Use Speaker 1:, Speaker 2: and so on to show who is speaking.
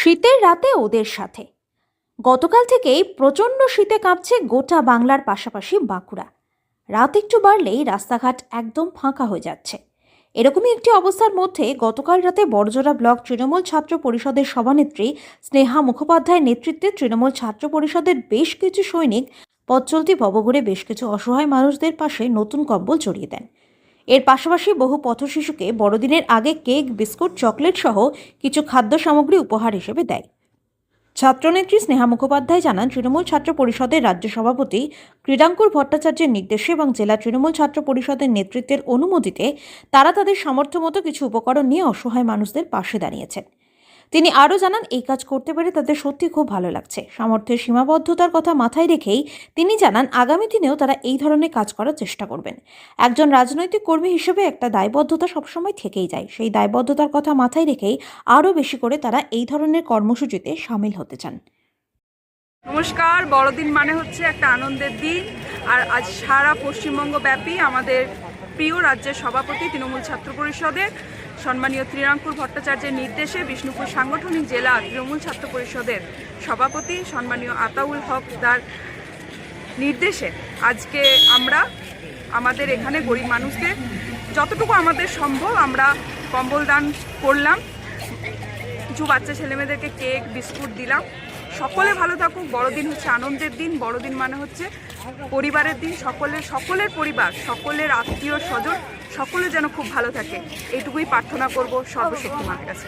Speaker 1: শীতের রাতে ওদের সাথে। গতকাল থেকেই প্রচণ্ড শীতে কাঁপছে গোটা বাংলার পাশাপাশি বাঁকুড়া। রাত একটু বাড়লেই রাস্তাঘাট একদম ফাঁকা হয়ে যাচ্ছে। এরকমই একটি অবস্থার মধ্যে গতকাল রাতে বড়জোড়া ব্লক তৃণমূল ছাত্র পরিষদের সভানেত্রী স্নেহা মুখোপাধ্যায়ের নেতৃত্বে তৃণমূল ছাত্র পরিষদের বেশ কিছু সৈনিক পথ চলতি ভবঘুরে বেশ কিছু অসহায় মানুষদের পাশে নতুন কম্বল জড়িয়ে দেন। এর পাশাপাশি বহু পথশিশুকে বড়দিনের আগে কেক, বিস্কুট, চকলেট সহ কিছু খাদ্য সামগ্রী উপহার হিসেবে দেয়। ছাত্রনেত্রী স্নেহা মুখোপাধ্যায় জানান, তৃণমূল ছাত্র পরিষদের রাজ্য সভাপতি ক্রীড়াঙ্কুর ভট্টাচার্যের নির্দেশে এবং জেলা তৃণমূল ছাত্র পরিষদের নেতৃত্বের অনুমতিতে তারা তাদের সামর্থ্য মতো কিছু উপকরণ নিয়ে অসহায় মানুষদের পাশে দাঁড়িয়েছেন। তিনি আরও জানান, এই কাজ করতে পেরে তাদের সত্যি খুব ভালো লাগছে। সামর্থ্যের সীমাবদ্ধতার কথা মাথায় রেখেই তিনি জানান, আগামী দিনেও তারা এই ধরনের কাজ করার চেষ্টা করবেন। একজন রাজনৈতিক কর্মী হিসেবে একটা দায়বদ্ধতা সবসময় থেকেই যায়। সেই দায়বদ্ধতার কথা মাথায় রেখেই আরও বেশি করে তারা এই ধরনের কর্মসূচিতে সামিল হতে চান।
Speaker 2: নমস্কার, বড়দিন মানে হচ্ছে একটা আনন্দের দিন। আর আজ সারা পশ্চিমবঙ্গ ব্যাপী আমাদের প্রিয় রাজ্যের সভাপতি তৃণমূল ছাত্র পরিষদের সম্মানীয় ত্রিরাঙ্কুর ভট্টাচার্যের নির্দেশে বিষ্ণুপুর সাংগঠনিক জেলা তৃণমূল ছাত্র পরিষদের সভাপতি সম্মানীয় আতাউল হক তার নির্দেশে আজকে আমরা আমাদের এখানে গরিব মানুষদের যতটুকু আমাদের সম্ভব আমরা কম্বল দান করলাম। কিছু বাচ্চা ছেলেমেয়েদেরকে কেক, বিস্কুট দিলাম। সকলে ভালো থাকুক। বড়দিন হচ্ছে আনন্দের দিন। বড়দিন মানে হচ্ছে পরিবারের দিন। সকলের সকলের পরিবার, সকলের আত্মীয় স্বজন সকলে যেন খুব ভালো থাকে। এইটুকুই প্রার্থনা করব সর্বশক্তিমানের কাছে।